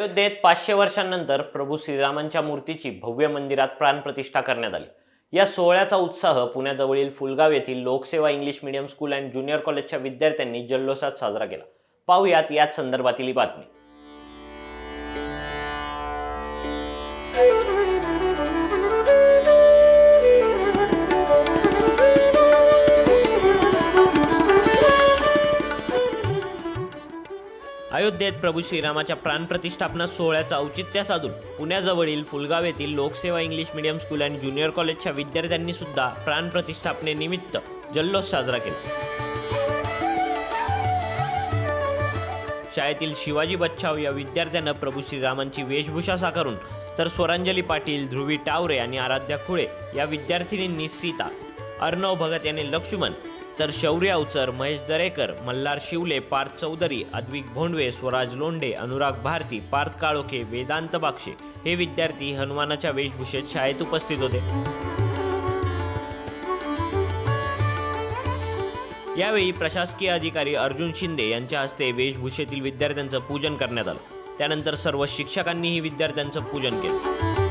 अयोध्येत पाचशे वर्षांनंतर प्रभू श्रीरामांच्या मूर्तीची भव्य मंदिरात प्राणप्रतिष्ठा करण्यात आली. या सोहळ्याचा उत्साह पुण्याजवळील फुलगाव येथील Lokseva English medium school and junior कॉलेजच्या विद्यार्थ्यांनी जल्लोषात साजरा केला. पाहुयात याच संदर्भातील ही बातमी. अयोध्येत प्रभू श्रीरामाच्या प्राणप्रतिष्ठापना सोहळ्याचं औचित्य साधून पुण्याजवळील फुलगाव येथील Lokseva English medium school and junior कॉलेजच्या विद्यार्थ्यांनी सुद्धा प्राणप्रतिष्ठापनेनिमित्त जल्लोष साजरा केला. शाळेतील शिवाजी बच्छाव या विद्यार्थ्यानं प्रभू श्रीरामांची वेशभूषा साकारून तर स्वरांजली पाटील ध्रुवी टावरे आणि आराध्या खुळे या विद्यार्थिनींनी सीता अर्णव भगत यांनी लक्ष्मण तर शौर्य अवचर महेश दरेकर मल्हार शिवले पार्थ चौधरी अद्विक भोंडवे स्वराज लोंडे अनुराग भारती पार्थ काळोखे वेदांत बाक्षे हे विद्यार्थी हनुमानाच्या वेशभूषेत शाळेत उपस्थित होते. यावेळी प्रशासकीय अधिकारी अर्जुन शिंदे यांच्या हस्ते वेशभूषेतील विद्यार्थ्यांचं पूजन करण्यात आलं. त्यानंतर सर्व शिक्षकांनीही विद्यार्थ्यांचं पूजन केलं.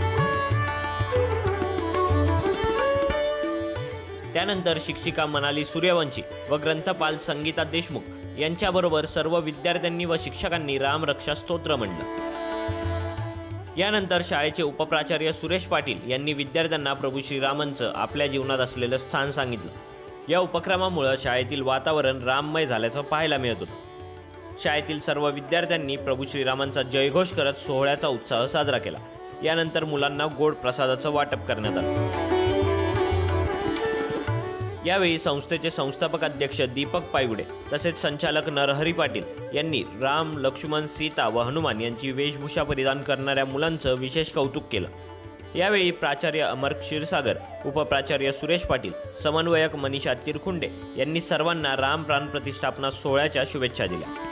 त्यानंतर शिक्षिका मनाली सूर्यवंशी व ग्रंथपाल संगीता देशमुख यांच्याबरोबर सर्व विद्यार्थ्यांनी व शिक्षकांनी रामरक्षा स्तोत्र म्हणलं. यानंतर शाळेचे उपप्राचार्य सुरेश पाटील यांनी विद्यार्थ्यांना प्रभू श्रीरामांचं आपल्या जीवनात असलेलं स्थान सांगितलं. या उपक्रमामुळं शाळेतील वातावरण राममय झाल्याचं पाहायला मिळत होतं. शाळेतील सर्व विद्यार्थ्यांनी प्रभू श्रीरामांचा जयघोष करत सोहळ्याचा उत्साह साजरा केला. यानंतर मुलांना गोड प्रसादाचं वाटप करण्यात आलं. यावेळी संस्थेचे संस्थापक अध्यक्ष दीपक पायगुडे तसेच संचालक नरहरी पाटील यांनी राम लक्ष्मण सीता व हनुमान यांची वेशभूषा परिधान करणाऱ्या मुलांचं विशेष कौतुक केलं. यावेळी प्राचार्य अमर क्षीरसागर उपप्राचार्य सुरेश पाटील समन्वयक मनीषा तिरखुंडे यांनी सर्वांना राम प्राण प्रतिष्ठापना सोहळ्याच्या शुभेच्छा दिल्या.